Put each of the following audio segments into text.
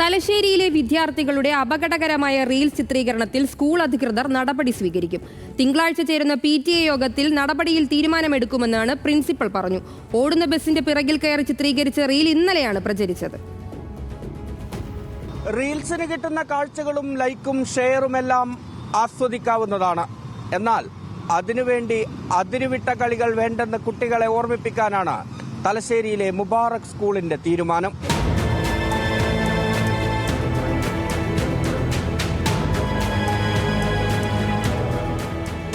തലശ്ശേരിയിലെ വിദ്യാർത്ഥികളുടെ അപകടകരമായ റീൽ ചിത്രീകരണത്തിൽ സ്കൂൾ അധികൃതർ നടപടി സ്വീകരിക്കും. തിങ്കളാഴ്ച ചേരുന്ന പി ടി എ യോഗത്തിൽ നടപടിയിൽ തീരുമാനമെടുക്കുമെന്നാണ് പ്രിൻസിപ്പൽ പറഞ്ഞു. ഓടുന്ന ബസിന്റെ പിറകിൽ കയറി ചിത്രീകരിച്ച റീൽ ഇന്നലെയാണ് പ്രചരിച്ചത്. റീൽസിന് കിട്ടുന്ന കാഴ്ചകളും ലൈക്കും ഷെയറുമെല്ലാം ആസ്വദിക്കാവുന്നതാണ്. എന്നാൽ അതിനുവേണ്ടി അതിരുവിട്ട കളികൾ വേണ്ടെന്ന് കുട്ടികളെ ഓർമ്മിപ്പിക്കാനാണ് തലശ്ശേരിയിലെ മുബാറക് സ്കൂളിന്റെ തീരുമാനം.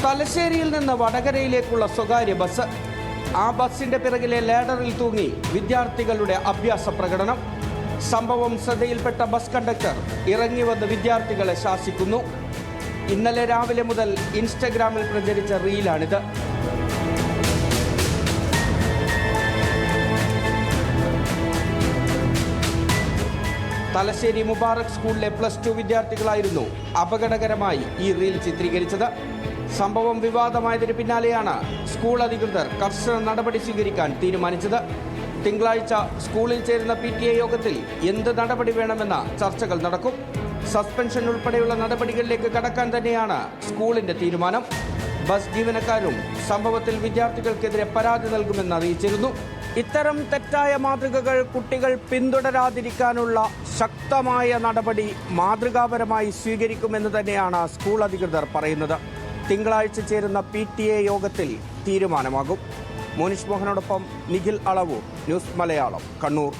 തലശ്ശേരിയിൽ നിന്ന് വടകരയിലേക്കുള്ള സ്വകാര്യ ബസ്. ആ ബസിന്റെ പിറകിലെ ലേഡറിൽ തൂങ്ങി. വിദ്യാർത്ഥികളുടെ അഭ്യാസ പ്രകടനം. സംഭവം ശ്രദ്ധയിൽപ്പെട്ട ബസ് കണ്ടക്ടർ ഇറങ്ങി വന്ന് വിദ്യാർത്ഥികളെ ശാസിക്കുന്നു. ഇന്നലെ രാവിലെ മുതൽ ഇൻസ്റ്റഗ്രാമിൽ പ്രചരിച്ച റീലാണിത്. തലശ്ശേരി മുബാറക് സ്കൂളിലെ പ്ലസ് ടു വിദ്യാർത്ഥികളായിരുന്നു അപകടകരമായി ഈ റീൽ ചിത്രീകരിച്ചത്. സംഭവം വിവാദമായതിന് പിന്നാലെയാണ് സ്കൂൾ അധികൃതർ കർശന നടപടി സ്വീകരിക്കാൻ തീരുമാനിച്ചത്. തിങ്കളാഴ്ച സ്കൂളിൽ ചേരുന്ന പി ടി എ യോഗത്തിൽ എന്ത് നടപടി വേണമെന്ന ചർച്ചകൾ നടക്കും. സസ്പെൻഷൻ ഉൾപ്പെടെയുള്ള നടപടികളിലേക്ക് കടക്കാൻ തന്നെയാണ് സ്കൂളിന്റെ തീരുമാനം. ബസ് ജീവനക്കാരും സംഭവത്തിൽ വിദ്യാർത്ഥികൾക്കെതിരെ പരാതി നൽകുമെന്ന് അറിയിച്ചിരുന്നു. ഇത്തരം തെറ്റായ മാതൃകകൾ കുട്ടികൾ പിന്തുടരാതിരിക്കാനുള്ള ശക്തമായ നടപടി മാതൃകാപരമായി സ്വീകരിക്കുമെന്ന് തന്നെയാണ് സ്കൂൾ അധികൃതർ പറയുന്നത്. തിങ്കളാഴ്ച ചേരുന്ന പി ടി എ യോഗത്തിൽ തീരുമാനമാകും. മോനിഷ് മോഹനോടൊപ്പം നിഖിൽ അളവു ന്യൂസ് മലയാളം കണ്ണൂർ.